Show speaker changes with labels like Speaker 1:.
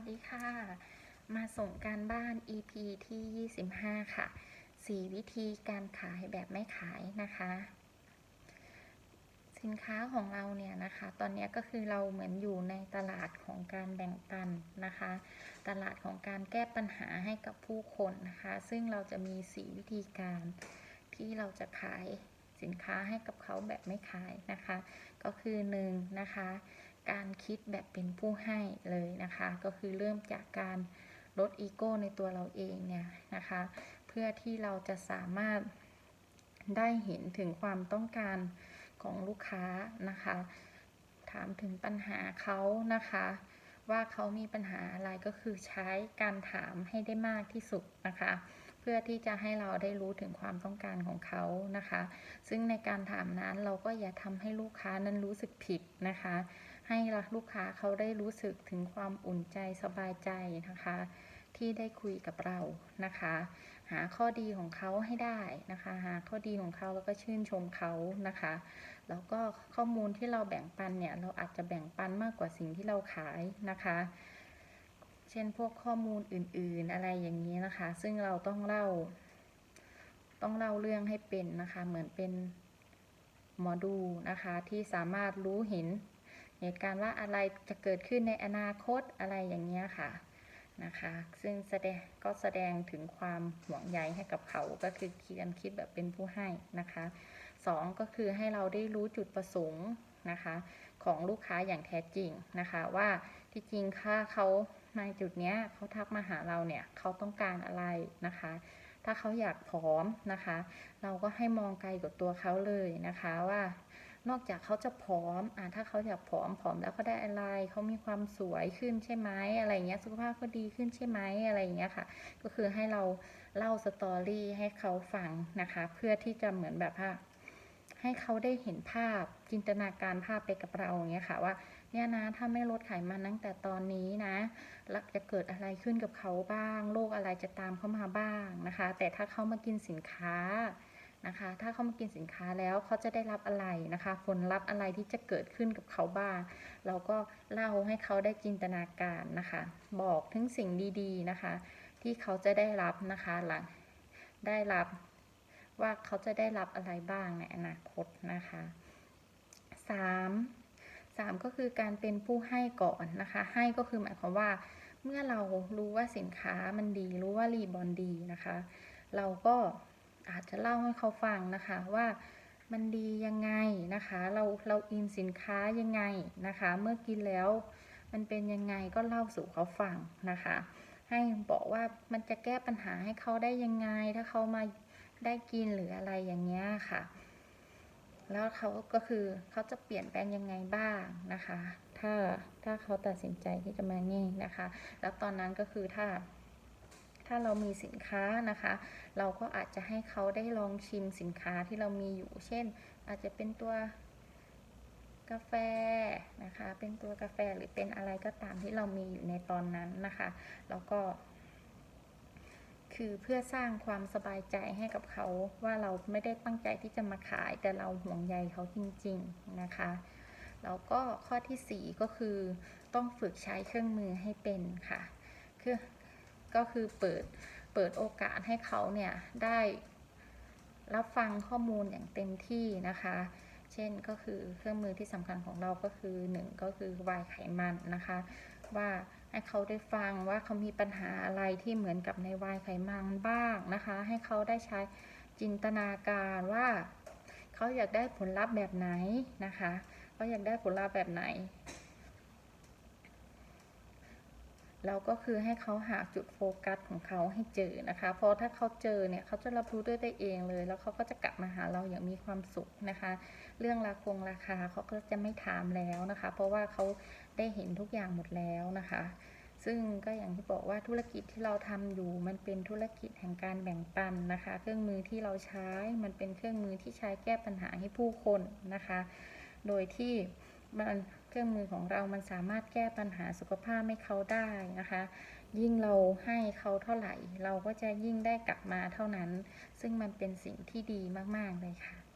Speaker 1: วัสดีค่ะ มาส่งการบ้าน EP ที่ 25 ค่ะ 4 วิธีการขายแบบไม่ขายนะคะ สินค้าของเราเนี่ยนะคะ ตอนนี้ก็คือเราเหมือนอยู่ในตลาดของการแบ่งปันนะคะ ตลาดของการแก้ปัญหาให้กับผู้คนนะคะ ซึ่งเราจะมี 4 วิธีการที่เราจะขายสินค้าให้กับเขาแบบไม่ขายนะคะ ก็คือ1นะคะ การคิดแบบเป็นผู้ให้เลยนะคะ ก็คือเริ่มจากการลดอีโก้ในตัวเราเองเนี่ยนะคะ เพื่อที่เราจะสามารถได้เห็นถึงความต้องการของลูกค้านะคะ ถามถึงปัญหาเขานะคะ ว่าเขามีปัญหาอะไรก็คือใช้การถามให้ได้มากที่สุดนะคะ เพื่อที่จะให้เราได้รู้ถึงความต้องการของเขานะคะ ซึ่งในการถามนั้นเราก็อย่าทำให้ลูกค้านั้นรู้สึกผิดนะคะ ให้ลูกค้าเขาได้รู้สึกถึงความอุ่นใจสบายใจนะคะ ที่ได้คุยกับเรานะคะ หาข้อดีของเขาให้ได้นะคะ หาข้อดีของเขาแล้วก็ชื่นชมเขานะคะ แล้วก็ข้อมูลที่เราแบ่งปันเนี่ยเราอาจจะแบ่งปันมากกว่าสิ่งที่เราขายนะคะเช่นพวกข้อมูลอื่นๆอะไรอย่างนี้นะคะ ซึ่งเราต้องเล่า ต้องเล่าเรื่องให้เป็นนะคะ เหมือนเป็นหมอดูนะคะ ที่สามารถรู้เห็น เหตุการณ์ว่าอะไรจะเกิดขึ้นในอนาคตอะไรอย่างเงี้ยค่ะนะคะ ซึ่งแสดงก็แสดงถึงความห่วงใยให้กับเขาก็คือเขียนคิดแบบเป็นผู้ให้นะคะสองก็คือให้เราได้รู้จุดประสงค์นะคะของลูกค้าอย่างแท้จริงนะคะว่าที่จริงค่าเขาในจุดเนี้ยเขาทักมาหาเราเนี่ยเขาต้องการอะไรนะคะ ถ้าเขาอยากผอมนะคะ เราก็ให้มองไกลกว่าตัวเขาเลยนะคะว่า นอกจากเขาจะผอมอ่าถ้าเขาอยากผอมผอมแล้วเขาได้อะไรเขามีความสวยขึ้นใช่ไหมอะไรเงี้ยสุขภาพก็ดีขึ้นใช่ไหมอะไรเงี้ยค่ะ ก็คือให้เราเล่าสตอรี่ให้เขาฟังนะคะ เพื่อที่จะเหมือนแบบว่าให้เขาได้เห็นภาพจินตนาการภาพไปกับเราอย่างเงี้ยค่ะว่าเนี่ยนะถ้าไม่ลดไขมันตั้งแต่ตอนนี้นะแล้วจะเกิดอะไรขึ้นกับเขาบ้างโรคอะไรจะตามเข้ามาบ้างนะคะ แต่ถ้าเขามากินสินค้า นะคะ ถ้าเขามากินสินค้าแล้วเขาจะได้รับอะไรนะคะ ผลลัพธ์อะไรที่จะเกิดขึ้นกับเขาบ้าง เราก็เล่าให้เขาได้จินตนาการนะคะ บอกถึงสิ่งดีๆนะคะ ที่เขาจะได้รับนะคะหลังได้รับว่าเขาจะได้รับอะไรบ้างในอนาคตนะคะสามสามก็คือการเป็นผู้ให้ก่อนนะคะ ให้ก็คือหมายความว่า เมื่อเรารู้ว่าสินค้ามันดี รู้ว่ารีบอลดีนะคะ เราก็ อาจจะเล่าให้เขาฟังนะคะว่ามันดียังไงนะคะ เราเราอินสินค้ายังไงนะคะ เมื่อกินแล้วมันเป็นยังไงก็เล่าสู่เขาฟังนะคะ ให้บอกว่ามันจะแก้ปัญหาให้เขาได้ยังไง ถ้าเขามาได้กินหรืออะไรอย่างเงี้ยค่ะ แล้วเขาก็คือเขาจะเปลี่ยนแปลงยังไงบ้างนะคะ ถ้าถ้าเขาตัดสินใจที่จะมานี่นะคะ แล้วตอนนั้นก็คือถ้า ถ้าเรามีสินค้านะคะ เราก็อาจจะให้เขาได้ลองชิมสินค้าที่เรามีอยู่ เช่น อาจจะเป็นตัวกาแฟนะคะ เป็นตัวกาแฟหรือเป็นอะไรก็ตามที่เรามีอยู่ในตอนนั้นนะคะ แล้วก็ คือเพื่อสร้างความสบายใจให้กับเขาว่าเราไม่ได้ตั้งใจที่จะมาขาย แต่เราห่วงใยเขาจริง ๆนะคะแล้วก็ข้อที่ 4 ก็คือต้องฝึกใช้เครื่องมือให้เป็นค่ะ คือ ก็คือเปิดเปิดโอกาสให้เขาเนี่ยได้รับฟังข้อมูลอย่างเต็มที่นะคะ เช่นก็คือเครื่องมือที่สำคัญของเราก็คือ 1 ก็คือวายไขมันนะคะ ว่าให้เขาได้ฟังว่าเขามีปัญหาอะไรที่เหมือนกับในวายไขมันบ้างนะคะ ให้เขาได้ใช้จินตนาการว่าเขาอยากได้ผลลัพธ์แบบไหนนะคะเขาอยากได้ผลลัพธ์แบบไหน เราก็คือให้เขาหาจุดโฟกัสของเขาให้เจอนะคะ เพราะถ้าเขาเจอเนี่ยเขาจะรับรู้ด้วยตัวเองเลย แล้วเขาก็จะกลับมาหาเราอย่างมีความสุขนะคะ เรื่องราคงราคาเขาก็จะไม่ถามแล้วนะคะ เพราะว่าเขาได้เห็นทุกอย่างหมดแล้วนะคะ ซึ่งก็อย่างที่บอกว่าธุรกิจที่เราทำอยู่ มันเป็นธุรกิจแห่งการแบ่งปันนะคะ เครื่องมือที่เราใช้ มันเป็นเครื่องมือที่ใช้แก้ปัญหาให้ผู้คนนะคะ โดยที่มัน รื่องมือของเรามันสามารถแก้ปัญหาสุขภาพให้เขาได้นะคะ ยิ่งเราให้เขาเท่าไหร่ เราก็จะยิ่งได้กลับมาเท่านั้น ซึ่งมันเป็นสิ่งที่ดีมาก ๆ เลยค่ะ